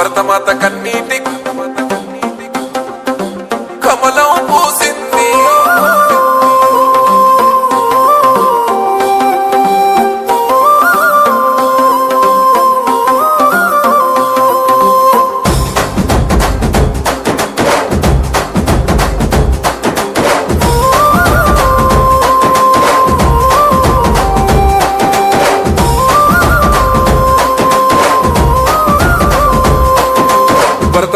భరతమాత కన్నీటి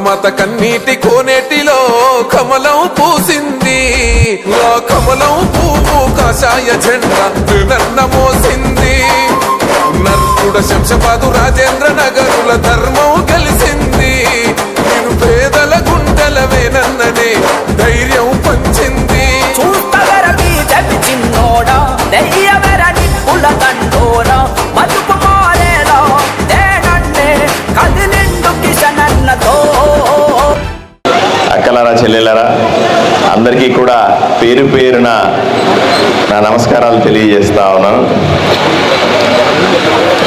మాత కన్నీటి కోనేటిలో కమలం పూసింది. ఆ కమలం పువ్వు కాషాయ జెండా నన్న మోసింది. నర్కుడ శంషపాదు రాజేంద్ర నగరుల ధర్మం పేరు పేరున నా నమస్కారాలు తెలియజేస్తా ఉన్నాను.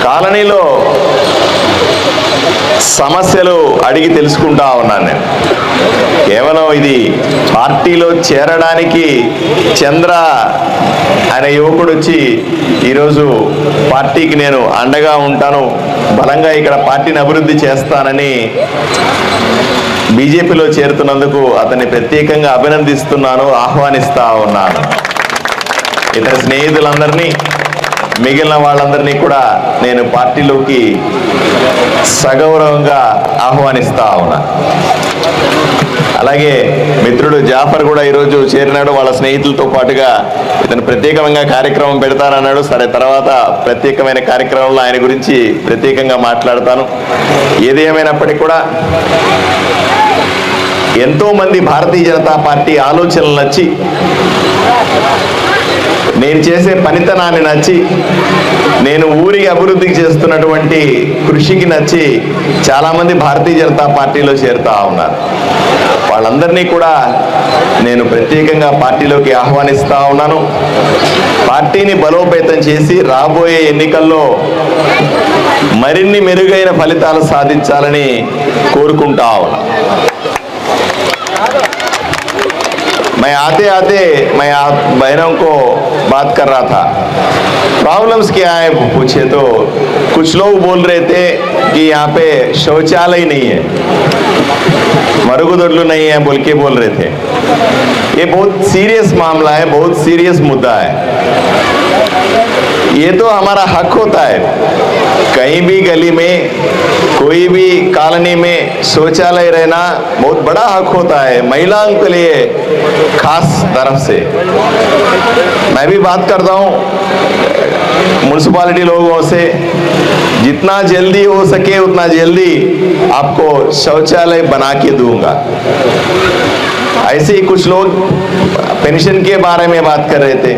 కాలనీలో సమస్యలు అడిగి తెలుసుకుంటా ఉన్నాను నేను. కేవలం ఇది పార్టీలో చేరడానికి చంద్ర అనే యువకుడు వచ్చి ఈరోజు పార్టీకి నేను అండగా ఉంటాను బలంగా ఇక్కడ పార్టీని అభివృద్ధి చేస్తానని బీజేపీలో చేరుతున్నందుకు అతన్ని ప్రత్యేకంగా అభినందిస్తున్నాను ఆహ్వానిస్తా ఉన్నాను. ఇతర స్నేహితులందరినీ మిగిలిన వాళ్ళందరినీ కూడా నేను పార్టీలోకి సగౌరవంగా ఆహ్వానిస్తా ఉన్నా. అలాగే మిత్రుడు జాఫర్ కూడా ఈరోజు చేరినాడు. వాళ్ళ స్నేహితులతో పాటుగా ఇతను ప్రత్యేకంగా కార్యక్రమం పెడతానన్నాడు. సరే తర్వాత ప్రత్యేకమైన కార్యక్రమంలో ఆయన గురించి ప్రత్యేకంగా మాట్లాడతాను. ఏది ఏమైనప్పటికీ కూడా ఎంతోమంది భారతీయ జనతా పార్టీ ఆలోచనలు నచ్చి నేను చేసే పనితనాన్ని నచ్చి నేను ఊరికి అభివృద్ధికి చేస్తున్నటువంటి కృషికి నచ్చి చాలామంది భారతీయ జనతా పార్టీలో చేరుతా ఉన్నారు వాళ్ళందరినీ కూడా నేను ప్రత్యేకంగా పార్టీలోకి ఆహ్వానిస్తా ఉన్నాను పార్టీని బలోపేతం చేసి రాబోయే ఎన్నికల్లో మరిన్ని మెరుగైన ఫలితాలు సాధించాలని కోరుకుంటా ఉన్నాను मैं आते आते मैं आप बहनों को बात कर रहा था। प्रॉब्लम्स क्या है? पूछे तो कुछ लोग बोल रहे थे कि यहाँ पे शौचालय नहीं है। मरुगुदुडलू नहीं है बोल के बोल रहे थे। ये बहुत सीरियस मामला है, बहुत सीरियस मुद्दा है। ये तो हमारा हक होता है। कहीं भी गली में कोई भी कॉलोनी में शौचालय रहना बहुत बड़ा हक होता है महिलाओं के लिए, खास तरफ़ से। मैं भी बात करता हूँ म्यूनसिपालिटी लोगों से। जितना जल्दी हो सके उतना जल्दी आपको शौचालय बना के दूँगा। ऐसे ही कुछ लोग पेंशन के बारे में बात कर रहे थे।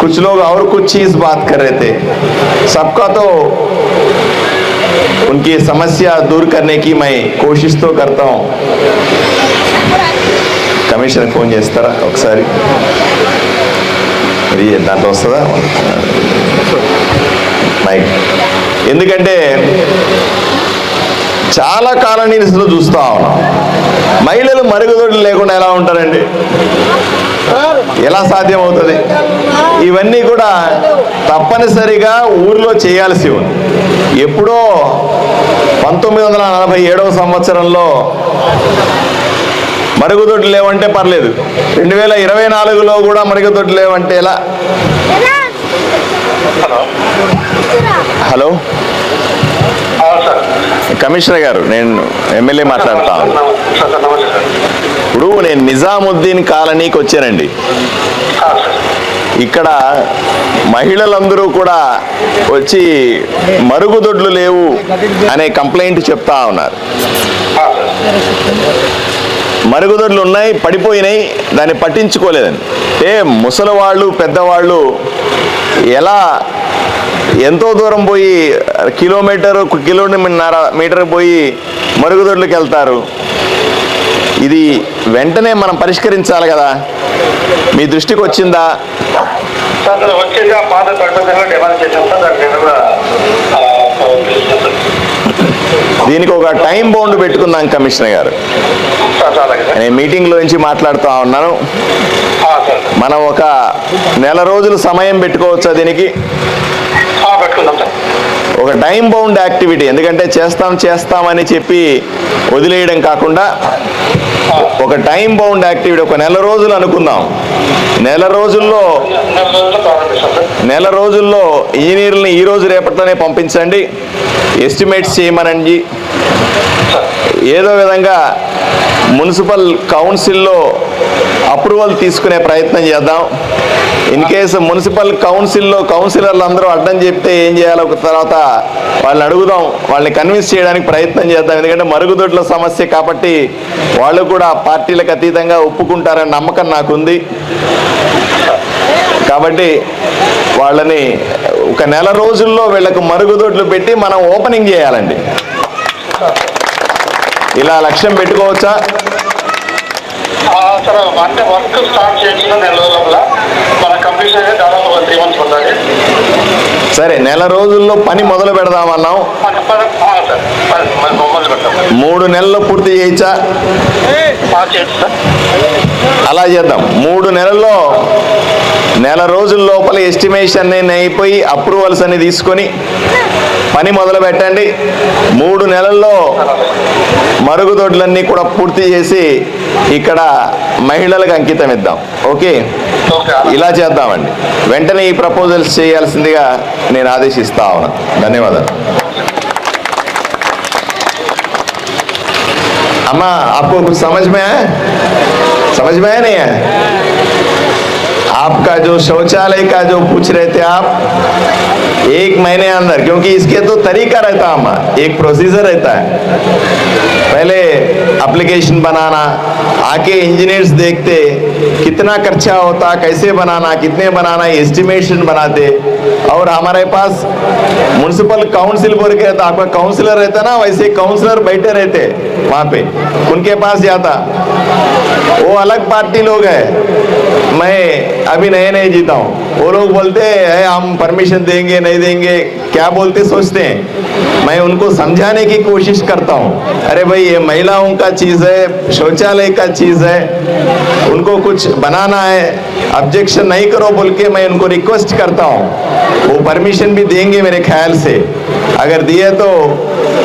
कुछ लोग और कुछ चीज़ बात कर रहे थे। सबका तो उनकी समस्या दूर करने की मैं कोशिश तो करता हूँ కమిషన్ ఫోన్ చేస్తారా ఒకసారి మరి దాంట్లో వస్తుందా మైక్ ఎందుకంటే చాలా కాలనీస్లో చూస్తా ఉన్నాం మహిళలు మరుగుదొడ్లు లేకుండా ఎలా ఉంటారండి ఎలా సాధ్యం అవుతుంది ఇవన్నీ కూడా తప్పనిసరిగా ఊర్లో చేయాల్సి ఉంది. ఎప్పుడో పంతొమ్మిది వందల నలభై ఏడవ సంవత్సరంలో మరుగుదొడ్లు లేవంటే పర్లేదు. రెండు వేల ఇరవై నాలుగులో కూడా మరుగుదొడ్లు లేవంటే ఎలా? హలో? కమిషనర్ గారు నేను ఎమ్మెల్యే మాట్లాడతా ఉన్నాను. ఇప్పుడు నేను నిజాముద్దీన్ కాలనీకి వచ్చానండి. ఇక్కడ మహిళలందరూ కూడా వచ్చి మరుగుదొడ్లు లేవు అనే కంప్లైంట్ చెప్తా ఉన్నారు. మరుగుదొడ్లు ఉన్నాయి పడిపోయినాయి దాన్ని పట్టించుకోలేదని అంటే ముసలివాళ్ళు పెద్దవాళ్ళు ఎలా ఎంతో దూరం పోయి కిలోమీటర్ కిలోమీటర్ మీటర్ పోయి మరుగుదొడ్లకు వెళ్తారు ఇది వెంటనే మనం పరిష్కరించాలి కదా. మీ దృష్టికి వచ్చిందా? దీనికి ఒక టైం బౌండ్ పెట్టుకుందాం కమిషనర్ గారు. నేను మీటింగ్లో నుంచి మాట్లాడుతూ ఉన్నాను. మనం ఒక నెల రోజులు సమయం పెట్టుకోవచ్చా దీనికి? ఒక టైం బౌండ్ యాక్టివిటీ ఎందుకంటే చేస్తాం చేస్తామని చెప్పి వదిలేయడం కాకుండా ఒక టైం బౌండ్ యాక్టివిటీ ఒక నెల రోజులు అనుకుందాం. నెల రోజుల్లో నెల రోజుల్లో ప్రారంభిస్తాం ఇంజనీర్లని ఈ రోజు రేపట్లోనే పంపించండి. ఎస్టిమేట్స్ చేయమనండి. ఏదో విధంగా మున్సిపల్ కౌన్సిల్లో అప్రూవల్ తీసుకునే ప్రయత్నం చేద్దాం. ఇన్ కేసు మున్సిపల్ కౌన్సిల్లో కౌన్సిలర్లు అందరూ అడ్డం చెప్తే ఏం చేయాలో ఒక తర్వాత వాళ్ళని అడుగుదాం వాళ్ళని కన్విన్స్ చేయడానికి ప్రయత్నం చేద్దాం. ఎందుకంటే మరుగుదొడ్ల సమస్య కాబట్టి వాళ్ళు కూడా పార్టీలకు అతీతంగా ఒప్పుకుంటారని నమ్మకం నాకుంది. కాబట్టి వాళ్ళని ఒక నెల రోజుల్లో వీళ్ళకు మరుగుదొడ్లు పెట్టి మనం ఓపెనింగ్ చేయాలండి. ఇలా లక్ష్యం పెట్టుకోవచ్చా? సార్ అంటే వర్క్ స్టార్ట్ చేసిన నెల రోజుల లోపల మన కంప్లీట్ అయితే దాదాపు ఒక త్రీ మంత్స్ పడుతుంది. సరే నెల రోజుల్లో పని మొదలు పెడదామన్నాం మూడు నెలల్లో పూర్తి చేయొచ్చా సార్. అలా చేద్దాం. మూడు నెలల్లో నెల రోజుల లోపల ఎస్టిమేషన్ అన్ని అయిపోయి అప్రూవల్స్ అన్ని తీసుకొని పని మొదలు పెట్టండి మూడు నెలల్లో మరుగుదొడ్లన్నీ కూడా పూర్తి చేసి ఇక్కడ మహిళలకు అంకితం ఇద్దాం ఓకే ఓకే ఇలా చేద్దామండి వెంటనే ఈ ప్రపోజల్స్ చేయాల్సిందిగా నేను ఆదేశిస్తా ఉన్నాను ధన్యవాదాలు अम्मा आपको कुछ समझ में आया समझ में आया नहीं है आपका जो शौचालय का जो पूछ रहे थे आप, एक महीने अंदर, क्योंकि इसके तो तरीका रहता है अम्मा एक प्रोसीजर रहता है। पहले एप्लीकेशन बनाना, आके इंजीनियर्स देखते, कितना खर्चा होता, कैसे बनाना, कितने बनाना एस्टिमेशन बनाते। और हमारे पास म्यूनसिपल काउंसिल बोल के रहता आपका काउंसलर रहता ना, वैसे काउंसलर बैठे रहते वहाँ पे। उनके पास जाता। वो अलग पार्टी लोग है। मैं अभी नए नए जीता हूँ। वो लोग बोलते हैं हम परमिशन देंगे, नहीं देंगे। क्या बोलते सोचते हैं? मैं उनको समझाने की कोशिश करता हूँ। अरे भाई, ये महिलाओं का चीज़ है, शौचालय का चीज़ है, उनको कुछ बनाना है। ऑब्जेक्शन नहीं करो बोल के मैं उनको रिक्वेस्ट करता हूँ। वो परमिशन भी देंगे मेरे ख्याल से। अगर दिए तो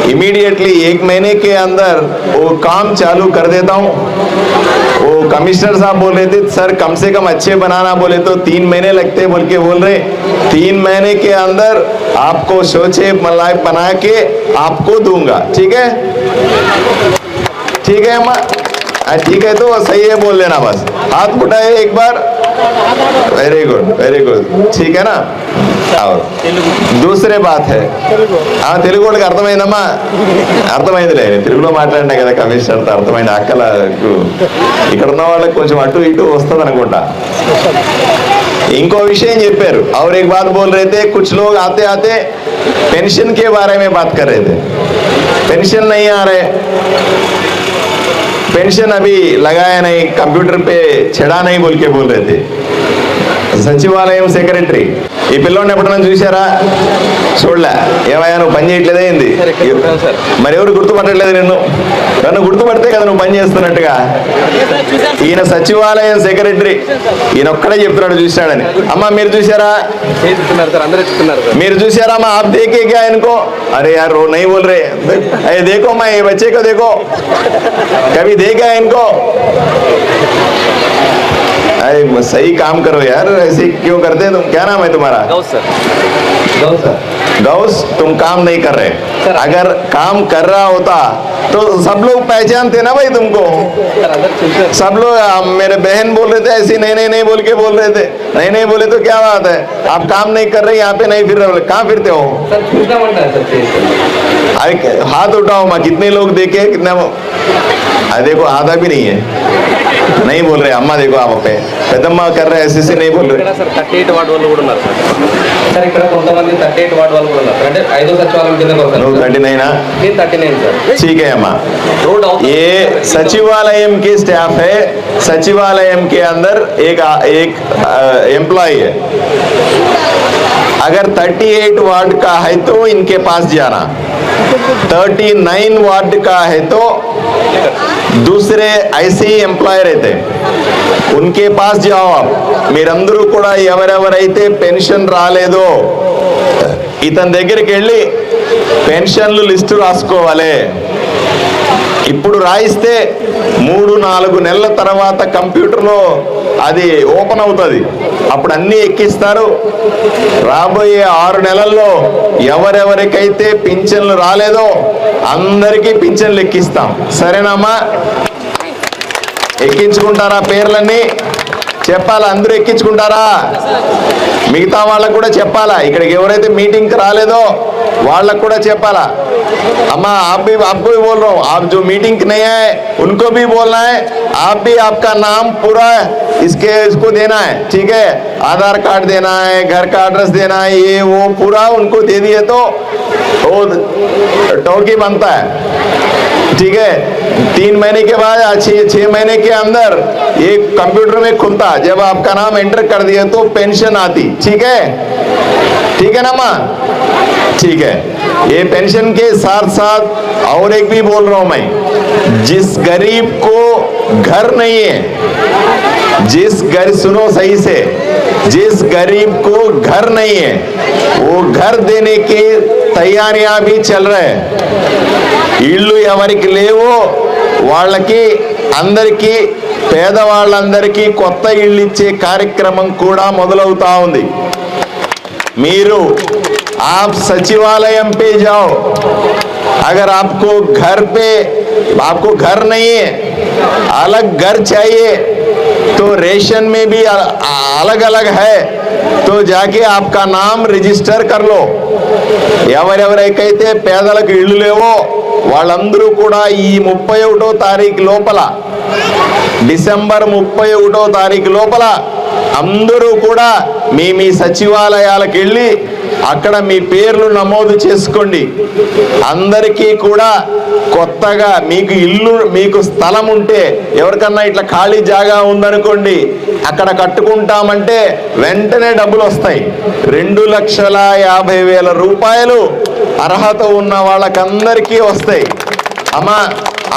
इमीडिएटली एक महीने के अंदर वो काम चालू कर देता हूँ। वो कमिश्नर साहब बोल रहे थे, सर, कम से कम अच्छे बनाना बोले तो तीन महीने लगते बोल के बोल रहे। तीन महीने के अंदर आपको सोचे मलाई बना के आपको दूँगा, ठीक है? ठीक है, अम्मा? हाँ, ठीक है तो सही है बोल लेना बस हाथ उठाए एक बार वेरी गुड वेरी गुड ठीक है ना और दूसरे बात है ఆ తెలుగు వాళ్ళకి అర్థమైందమ్మా అర్థమైందిలే నేను తెలుగులో మాట్లాడినా కదా కమిషనర్తో అర్థమైంది అక్కలకు ఇక్కడ ఉన్న వాళ్ళకి కొంచెం అటు ఇటు వస్తుంది అనుకుంటా ఇంకో విషయం చెప్పారు और एक बात बोल रहे थे कुछ लोग आते आते पेंशन के बारे में बात कर रहे थे पेंशन नहीं आ रहे पेंशन अभी लगाया नहीं कंप्यूटर पे छेड़ा नहीं बोल के बोल रहे थे सचिवालय सेक्रेटरी ఈ పిల్లోడిని ఎప్పుడన్నా చూసారా చూడలే. ఏమయ్యా నువ్వు పని చేయట్లేదే ఏంది? మరి ఎవరు గుర్తుపట్టలేదు నిన్ను? నన్ను గుర్తుపడితే కదా నువ్వు పని చేస్తున్నట్టుగా? ఈయన సచివాలయం సెక్రటరీ. ఈయన ఒక్కడే చెప్తున్నాడు చూశాడని. అమ్మ మీరు చూసారా మీరు చూసారా అమ్మ ఆప్ దేకే ఆయనకో అరే యారు నై బోల్రే అయ్యే దేకో అమ్మా ఏ వచ్చేకో దేకో. కవి దేకే ఆయనకో भाई सही काम करो यार ऐसे क्यों करते हैं तुम? क्या नाम है तुम्हारा? गौस सर। गौस सर। गौस तुम काम नहीं कर रहे। अगर काम कर रहा होता तो सब लोग पहचानते ना भाई तुमको? सब लोग मेरे बहन बोल रहे थे ऐसे नहीं नहीं नहीं बोल के बोल रहे थे। नहीं नहीं बोले तो क्या बात है? आप काम नहीं कर रहे यहाँ पे नहीं फिर रहे कहाँ फिरते हो? सर अरे हाथ उठाओ माँ कितने लोग देखे कितना अरे देखो आधा भी नहीं है नहीं बोल रहे अम्मा देखो आप पे पेदम्मा कर रहे ऐसे से नहीं बोल रहे ఇక్కడ సార్ థర్టీ ఎయిట్ వార్డు వాళ్ళు కూడా ఉన్నారు సార్ సార్ ఇక్కడ కొంతమంది థర్టీ ఎయిట్ వార్డు వాళ్ళు కూడా ఉన్నారు అంటే ఐదో సచివాలయం కింద लोग వస్తారు थर्टी नहीं ना నేను థర్టీ నైన్ సార్ ठीक है अम्मा రోడ్ అవుతుంది ये सचिवालयम के स्टाफ है सचिवालयम के अंदर एक एक एम्प्लॉय है अगर 38 वार्ड का है तो इनके पास जाना థర్టీ నైన్ వార్డ్ है దూసరే ఐసీ ఎంప్లాయర్ అయితే ఉన్కే పాస్ జావ్ మీరందరూ కూడా ఎవరెవరైతే పెన్షన్ రాలేదో ఇతని దగ్గరికి వెళ్ళి పెన్షన్లు లిస్టు రాసుకోవాలి ఇప్పుడు రాయిస్తే మూడు నాలుగు నెలల తర్వాత కంప్యూటర్లో అది ఓపెన్ అవుతుంది. అప్పుడు అన్నీ ఎక్కిస్తారు. రాబోయే ఆరు నెలల్లో ఎవరెవరికైతే పింఛన్లు రాలేదో అందరికీ పింఛన్లు ఎక్కిస్తాం. సరేనమ్మా? ఎక్కించుకుంటారా పేర్లన్నీ? చెప్పాలా అందరూ ఎక్కించుకుంటారా మిగతా వాళ్ళకు కూడా చెప్పాలా ఇక్కడికి ఎవరైతే మీటింగ్కి రాలేదో వాళ్ళకు కూడా చెప్పాలా अम्मा आप भी आपको भी बोल रहा हूँ आप जो मीटिंग नहीं है उनको भी बोलना है आप भी आपका नाम पूरा इसके इसको देना है ठीक है आधार कार्ड देना है घर का एड्रेस देना है ये वो पूरा उनको दे दिए तो वो टोकी बनता है ठीक है? तीन महीने के बाद या छः छः महीने के अंदर ये कंप्यूटर में खुलता। जब आपका नाम एंटर कर दिया तो पेंशन आती। ठीक है? ठीक है ना, माँ? ठीक है। ये पेंशन के साथ साथ और एक भी बोल रहा हूँ मैं। जिस गरीब को घर नहीं है जिस घर सुनो सही से जिस गरीब को घर नहीं है वो घर देने की तैयारियां भी चल रहे हैं ఇళ్ళు ఎవరికి లేవో వాళ్ళకి అందరికీ పేదవాళ్ళందరికీ కొత్త ఇళ్ళు ఇచ్చే కార్యక్రమం కూడా మొదలవుతా ఉంది మీరు आप सचिवालय पे जाओ अगर आपको घर पे आपको घर नहीं है अलग घर चाहिए तो रेशन में भी अलग अलग है तो जाके आपका नाम రిజిస్టర్ कर लो ఎవరెవరికైతే పేదలకు ఇళ్ళు లేవో వాళ్ళందరూ కూడా ఈ ముప్పై ఒకటో తారీఖు లోపల డిసెంబర్ ముప్పై ఒకటో తారీఖు లోపల అందరూ కూడా మీ మీ సచివాలయాలకు వెళ్ళి అక్కడ మీ పేర్లు నమోదు చేసుకోండి. అందరికీ కూడా కొత్తగా మీకు ఇల్లు మీకు స్థలం ఉంటే ఎవరికన్నా ఇట్లా ఖాళీ జాగా ఉందనుకోండి అక్కడ కట్టుకుంటామంటే వెంటనే డబ్బులు వస్తాయి. రెండు లక్షల యాభై వేల రూపాయలు అర్హత ఉన్న వాళ్ళకందరికీ వస్తాయి. అమ్మా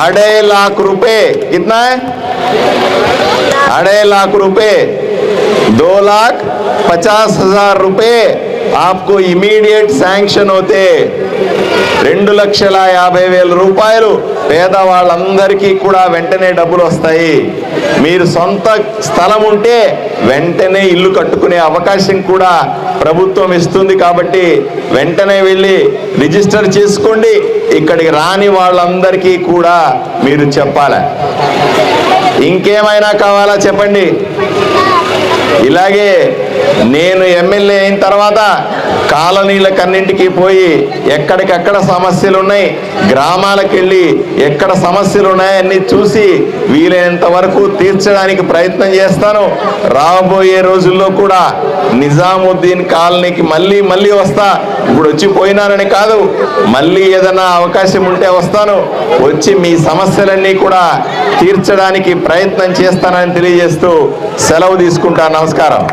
అడే లాక్ రూపే. ఇట్నా అడే లాక్ రూపే. దో లాక్ పచాస్ హజార్ हजार आपको इमीडिएट శాంక్షన్ होते రెండు లక్షల యాభై వేల రూపాయలు పేదవాళ్ళందరికీ కూడా వెంటనే డబ్బులు వస్తాయి మీరు సొంత స్థలం ఉంటే వెంటనే ఇల్లు కట్టుకునే అవకాశం కూడా ప్రభుత్వం ఇస్తుంది కాబట్టి వెంటనే వెళ్ళి రిజిస్టర్ చేసుకోండి ఇక్కడికి రాని వాళ్ళందరికీ కూడా మీరు చెప్పాలి ఇంకేమైనా కావాలా చెప్పండి ఇలాగే నేను ఎమ్మెల్యే అయిన తర్వాత కాలనీలకన్నింటికి పోయి ఎక్కడికెక్కడ సమస్యలు ఉన్నాయి గ్రామాలకు వెళ్ళి ఎక్కడ సమస్యలు ఉన్నాయని చూసి వీలైనంత వరకు తీర్చడానికి ప్రయత్నం చేస్తాను. రాబోయే రోజుల్లో కూడా నిజాముద్దీన్ కాలనీకి మళ్ళీ మళ్ళీ వస్తా. ఇప్పుడు వచ్చి పోయినానని కాదు మళ్ళీ ఏదైనా అవకాశం ఉంటే వస్తాను. వచ్చి మీ సమస్యలన్నీ కూడా తీర్చడానికి ప్రయత్నం చేస్తానని తెలియజేస్తూ సెలవు తీసుకుంటా. నమస్కారం.